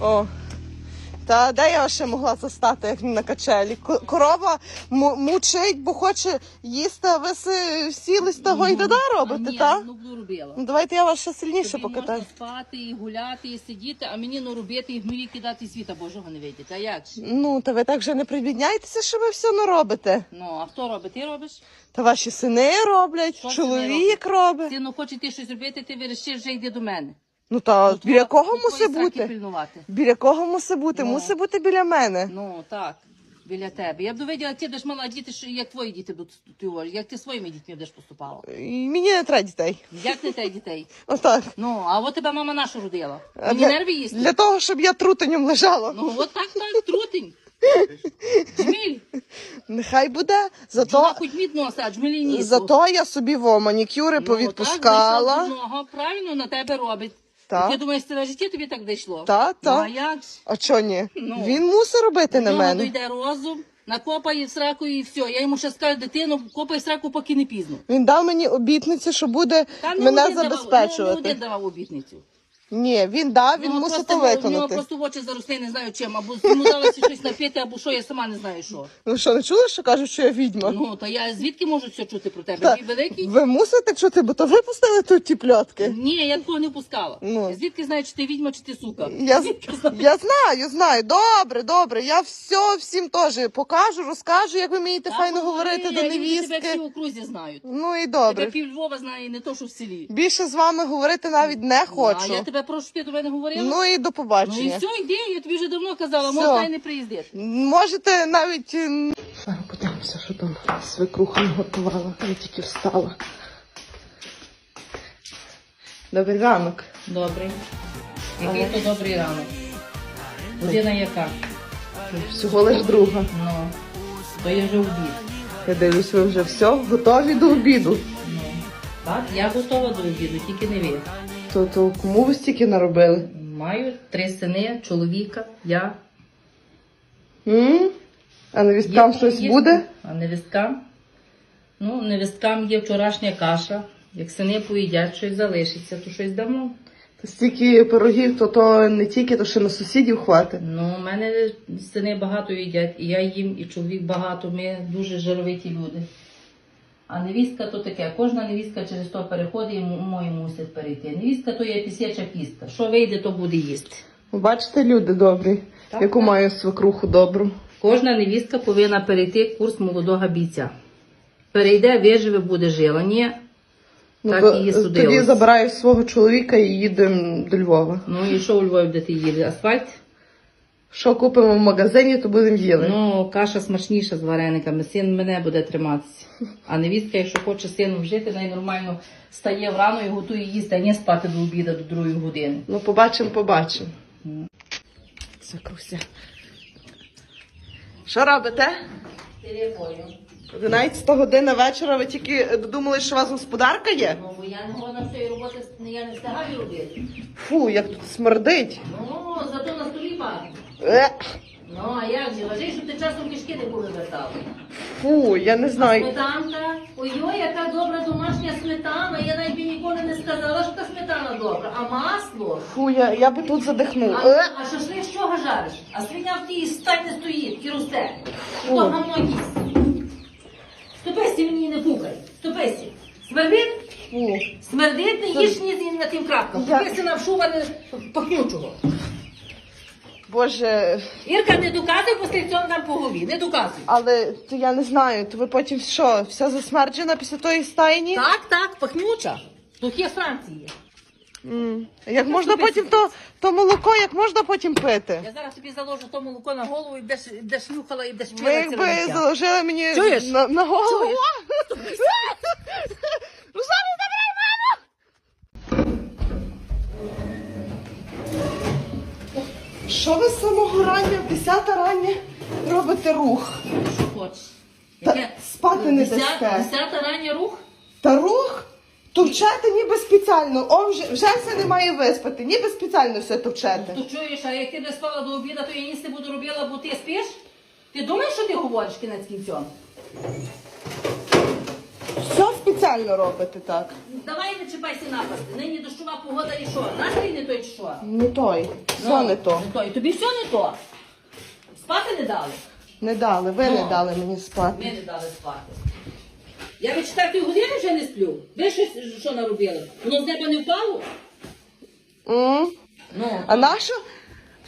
О. Та де я ще могла застати, як не на качелі? Корова му- мучить, бо хоче їсти, а ви з того і дада робите, так? ну буду робила. Ну давайте я вас ще сильніше Тобі покатаю. можна спати, і гуляти, і сидіти, а мені ну робити і гною кидати світа Божого не видіти. А як ж? Ну, та ви так же не прибідняйтеся, що ви все не робите. Ну, а хто робить? Ти робиш? Та ваші сини роблять, Що чоловік робить. Ти ну хочеш ти щось робити, ти вирішиш, вже йди до мене. Ну та Ну, біля твої- кого мусить сраки бути? пильнувати. Біля кого мусить бути? Ну. Мусить бути біля мене. Ну, так, біля тебе. Я б довиділа, ти будеш мала діти, що як твої діти будуть ти говориш, як ти своїми дітьми будеш поступала. І мені не треба дітей. Як не те дітей? Отак. Ну, а от тебе мама наша родила. А Мені для, нерви їсти. для того, щоб я трутенем лежала. Ну, от так, так, трутень. Джміль. Нехай буде. То... Зато, хоч мід носа, а джмілі ні. зато я собі во манікюри Ну, повідпускала. Правильно на тебе робить. Так. Ти думаєш, це на житті тобі так дійшло? Та, Ну, а як ж? А чо ні? Ну. Він мусить робити на Ну, мене. йде розум, накопає сраку і все. Я йому ще скажу, дитину, копай сраку, поки не пізно. Він дав мені обітницю, що буде Та не мене один давав- забезпечувати. не один давав обітницю. Ні, він дав, він Ну, мусить просто, то в нього виконати. просто в очі заросли, не знаю чим. Або йому далося щось напити, або що, я сама не знаю що. Ви що, не чули, що кажуть, що я відьма? Ну, то я звідки можу все чути про тебе? Та, Ти великий? ви мусите чути, бо то ви пустили тут ті пльотки. Ні, я такого не пускала. Ну. Звідки знаю, чи ти відьма, чи ти сука? Я, Звідки знаю? я знаю, знаю. Добре, добре. Я все всім теж покажу, розкажу, як ви вмієте Та файно говори, говорити до я люди Тебе всі невістки. в окрузі знають. Ну і Тебе добре. пів Львова знає, не то, що в селі. Більше з вами говорити навіть не А я хочу. Тебе прошу, ти до мене говорила? Ну і до Ну і побачення. все, йди, я тобі вже давно казала, Все. можна і не приїздити. Можете навіть. м, Зараз подивимося, що там свекруха готувала. Я тільки встала. Добрий ранок. Добрий. Який то добрий ранок. Година яка? Всього лиш друга. Ну, то я вже обід. Я дивлюсь, ви вже все готові до обіду. Ну, так, я готова до обіду, тільки не ви. То, то кому ви стільки наробили? Маю три сини, чоловіка, я. М? А невісткам Є- щось є- буде? А невісткам? Ну, невісткам є вчорашня каша. Як сини поїдять, щось залишиться, то щось дамо. Та стільки пирогів, то то не тільки, то ще на сусідів хватить. Ну, у мене сини багато їдять, і я їм, і чоловік багато. Ми дуже жировиті люди. А невістка то таке. Кожна невістка через то переходить і мої мусять перейти. Невістка то є пісяча кістка. Що вийде, то буде їсти. Бачите, люди добрі, Так, яку так. маю свекруху добру. Кожна невістка повинна перейти курс молодого бійця. Перейде, виживе, буде жила. Ні, Так то- її тоді забираю свого чоловіка і їдемо до Львова. ну і що у Львові де ти їде? Асфальт? Що купимо в магазині, то будемо їли. Ну, каша смачніша з варениками. Син мене буде триматися. А невістка, якщо хоче сином жити, най нормально стає врано і готує їсти, а не спати до обіду до другої години. Ну, побачимо, побачимо. Свекруся. Що робите? Телефону. 11 година вечора, ви тільки додумали, що у вас господарка є? Ну, бо я не годна всієї роботи, я не встигаю робити. Фу, як тут смердить. Ну, зато на столі. Е, Ну, а як же? Вважай, щоб ти часом кишки не були вертали. фу, я не знаю. Сметанка. Ой-ой, яка добра домашня сметана. Я навіть би ніколи не сказала, що та сметана добра. А масло? Фу, я, я би тут задихнула. А, Е, а шашлик з чого жариш? А свиня в тій стать не стоїть, і росте. І то гамно їсть. Ступайся мені не пукай. Ступайся. Смердить? фу. Смердить, не їж ні на тим крапкам. Я- Ступайся на вшуване пахнючого. Боже, Ірка, не доказуй, після цього нам по голові. Не доказуй. але то я не знаю, то ви потім що, вся засмерджена після тої стайні? Так, так, пахнюча. Тут є Франції. М. Як можна потім то, то молоко, як можна потім пити? Я зараз тобі заложу то молоко на голову і будеш, будеш нюхала і будеш Ви пила якби життя. заложили мені Чуєш? на, на голову. Чуєш? Що ви з самого рання, в 10 рання робите рух? Що хочеш? Та Яке? спати не Деся- дасте. Десята рання рух? Та рух? Товчете ніби спеціально. О, вже, вже все не має виспати, ніби спеціально все товчете. То чуєш, а як ти не спала до обіду, то я їсти буду робила, бо ти спиш? Ти думаєш, що ти говориш кінець кінцем? Все спеціально робите так. Давай не чіпайся напасти. Нині дощова погода і що? Настрій не той чи що? Не той. Все Ну, не то. Не той. Тобі все не то. Спати не дали. Не дали, ви не Ну. дали мені спати. Ми не дали спати. Я від четвертої години вже не сплю. Ви що, що наробили? Воно з неба не впало? М? Ну. А нащо?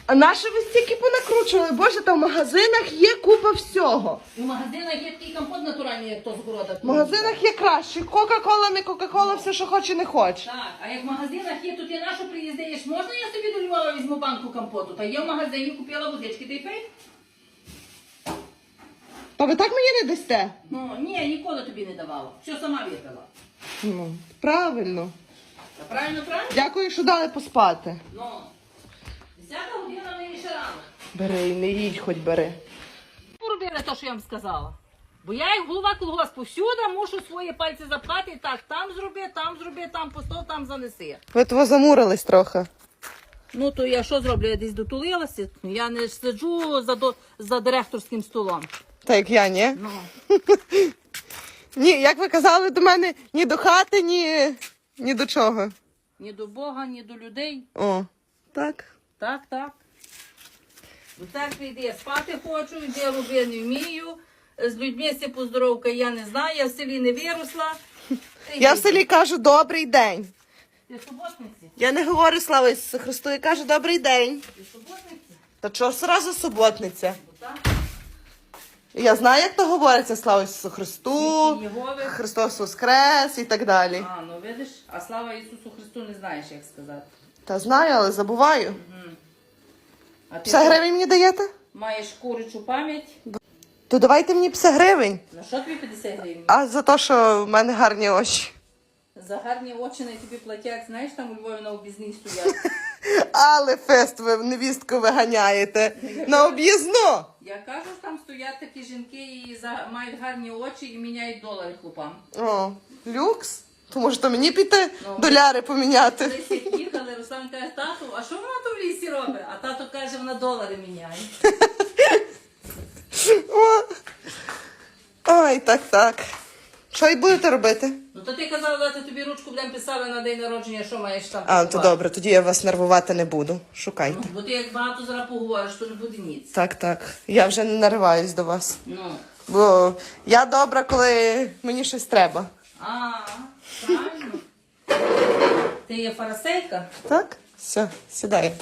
А нащо ви стільки понакручували? Боже, там в магазинах є купа всього. В магазинах є такий компот натуральний, як то з города. В магазинах є краще. Кока-кола, не Кока-кола, все, що хоче, не хоче. Так, а як в магазинах є, то ти на що приїздиш? Можна я собі до Львова візьму банку компоту? Та є в магазині, купила водички, ти пий? Та ви так мені не дасте? Ну, ні, ніколи тобі не давала. Все сама випила. Ну, правильно. Та правильно, правильно? Дякую, що дали поспати. Ну, десята година мені ще рано. Бери і не їдь, хоч бери. Поробили те, що я вам сказала. Бо я як голова колгоспу всюди мушу свої пальці запхати і так, там зроби, там зроби, там постав, там занеси. Ви того замурились трохи. Ну то я що зроблю? Я десь дотулилася. Я не сиджу за, до, за директорським столом. Так як я, ні? Ну, Ні, як ви казали до мене, ні до хати, ні, ні до чого. ні до Бога, ні до людей. О, так. Так, так. До церкви йди, я спати хочу, йди роби не вмію. З людьми ся поздоровка я не знаю, я в селі не виросла. Я в селі кажу добрий день. Ти суботниці? Я не говорю слава Ісусу Христу, я кажу добрий день. Ти суботниці? Та чого сразу суботниця? Я знаю, як то говориться, слава Ісусу Христу, Єгови. Христос Воскрес і так далі. А, ну видиш, а слава Ісусу Христу не знаєш, як сказати. Та знаю, але забуваю. А ти 50 гривень мені даєте? маєш курячу пам'ять. То давайте мені 50 гривень. На що тобі 50 гривень? А за те, що в мене гарні очі. За гарні очі на тобі платять, знаєш, там у Львові на обізній стоять. Але фест ви невістку виганяєте на об'їзну. Я кажу, що там стоять такі жінки і за... мають гарні очі і міняють долари хлопам. О, люкс. То може то мені піти Ну. доляри поміняти. Десь їхали, Руслан каже, тату, а що вона то в лісі робить? А тато каже, вона долари міняє. О. Ой, так, так. Що й будете робити? Ну то ти казала, дати тобі ручку будемо писали на день народження, що маєш там. А, то добре, тоді я вас нервувати не буду. Шукайте. Ну, бо ти як багато зараз поговориш, то не буде ніц. Так, так. Я вже не нариваюсь до вас. Ну. Бо я добра, коли мені щось треба. А, правильно. Ти є фарасейка? Так? Все, сідай.